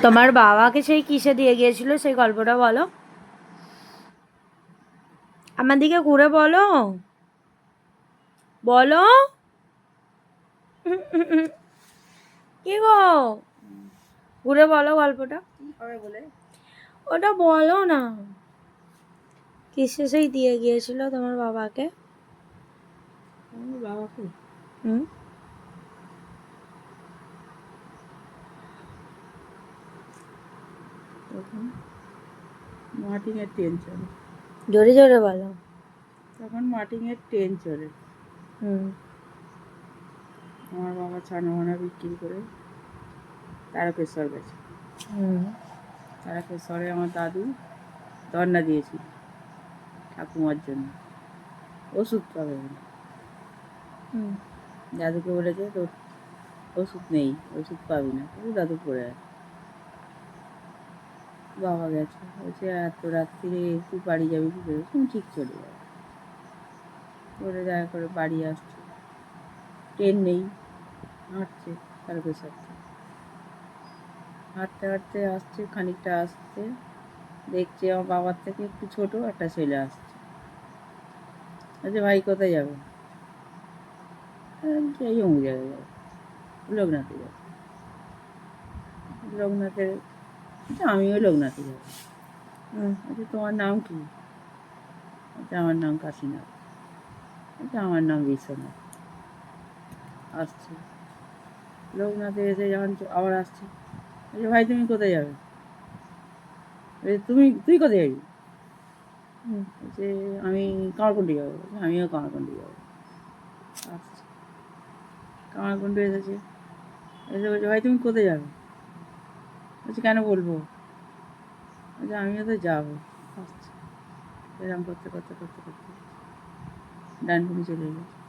তোমার বাবাকে সেই কিসে দিয়ে গিয়েছিল সেই গল্পটা বলো। আমার দিকে ঘুরে বলো। বলো। কি গো? ঘুরে বলো গল্পটা। বলে ওটা বলো না। কিসে সেই দিয়ে গিয়েছিল তোমার বাবাকে? বাবাকে? হুম? তখন মার্টিনের ট্রেন চলে জোরে জোরে বলো। তখন মার্টিনের ট্রেন চলে হুম। আমার বাবা ছানা বিক্রি করে তারকেশ্বর গেছে। হুম। তারকেশ্বরে আমার দাদু ধর্না দিয়েছিল ঠাকুমার জন্য। ওষুধ পাবে। হুম। দাদুকে বলেছে তোর ওষুধ নেই ওষুধ পাবি না। দাদু পড়ে আছে। বাবা গেছে। বলছে, এত রাত্রিরে তুই বাড়ি যাবি কি করে? তুমি ঠিক চলে যাবে। করে দেখা করে বাড়ি আসছে। ট্রেন নেই, হাঁটছে তারকেশ্বর থেকে। হাঁটতে হাঁটতে আসছে, খানিকটা আসছে, দেখছে আমার বাবার থেকে একটু ছোট একটা ছেলে আসছে। বলছে, ভাই, কোথায় যাবে? এই অমুক জায়গায় যাবে। লোকনাথে যাবে। লোকনাথের বলছে, আমিও লোকনাথে যাব। বলছে তোমার নাম কি? বলছে আমার নাম কাশীনাথ। বলছে আমার নাম বিশ্বনাথ। আসছে। লোকনাথে এসে যখন আবার আসছে। বলছে ভাই তুমি কোথায় যাবে? বলছে তুমি তুই কোথায় যাবি? হুম বলছে আমি কামারকুন্ডি যাব। বলছে, আমিও কামারকুন্ডি যাব। আচ্ছা কামারকুন্ডি এসেছে। এসে বলছে ভাই তুমি কোথায় যাবে? বলছে কেন বলব? বলছে আমিও তো যাব। আসছে এরকম করতে করতে করতে করতে। ডানকুনি চলে গেছে